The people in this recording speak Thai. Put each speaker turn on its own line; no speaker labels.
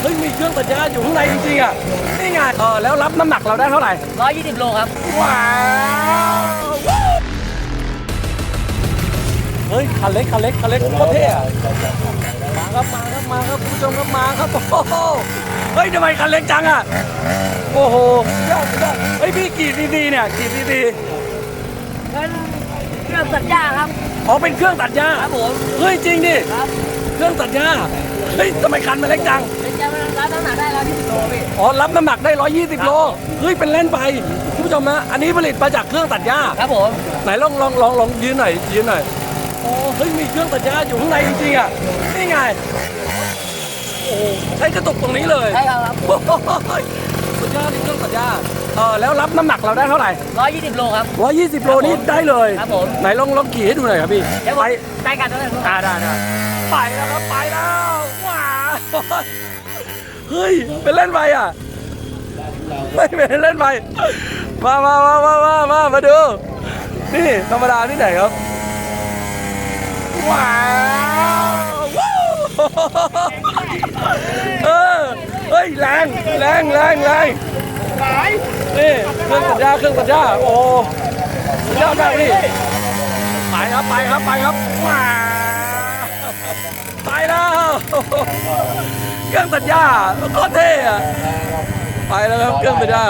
เฮ้ยมีเครื่องตัดหญ้าอยู่ข้างในจริงๆอะนี่ไงเออแล้วรับน้ำหนักเราได้เท่าไหร่
ร้อยยี่สิบโลครับ
ว้าวเฮ้ยคันเล็กคันเล็กคันเล็กโคตรเท่อะมาครับมาครับมาครับคุณผู้ชมครับมาครับโอ้โหเฮ้ยทำไมคันเล็กจังอะโอ้โหยอดยอดเฮ้ยพี่กี่ซีซีเนี่ยกี่ซีซี
เป็นเครื่องตัดหญ้าครับ
อ๋อเป็นเครื่องตัดหญ้า
ครับผม
เฮ้ยจริงดิ
ครับ
เครื่องตัดหญ้าเฮ้ยทำไมคันมันเล็กจัง
เป็นจะรับน้ำหนักได้ร้อยยี่สิบโลพี่
อ๋อ รับน้ำหนักได้ 120 โล เฮ้ย เป็นเล่นไปคุณผู้ชมนะอันนี้ผลิตมาจากเครื่องตัดหญ้า
ครับผม
ไหนลองลองลองลองยืนหน่อยยืนหน่อยโอ้เฮ้ย มีเครื่องตัดหญ้าอยู่ข้างในจริงๆอะ นี่ไง โอ้ใช้กระตุกตรงนี้เลย
ใช่ครับ
โอ้ยสุดยอดนี่เครื่องตัดหญ้าเออแล้วรับน้ำหนักเราได้เท่าไหร่
ร้อยยี่สิบโลครับ
120 โลนี่ได้เลย
ครับผม
ไหนลองลองขี่ให้ดูหน่อยครับพี่
เดี๋ยวผ
ไป
มได้กันแล้วนะ
อ่าได้ได้ไปแล้วครับไปแล้วว้าว เฮ้ยเป็นเล่นไปอะไม่เป็นเล่นไปมามามามามามามาดู นี่ธรรมดาที่ไหนครับ ว้าวเออเฮ้ยแรงแรงแรงแรงนี่เครื่องตัดหญ้าเครื่องตัดหญ้าโอ้สุดยอดมากนี่ไปครับไปครับไปครับว้า ไปแล้วเครื่องตัดหญ้าโคตรเท่อะไปแล้วครับเครื่องตัดหญ้า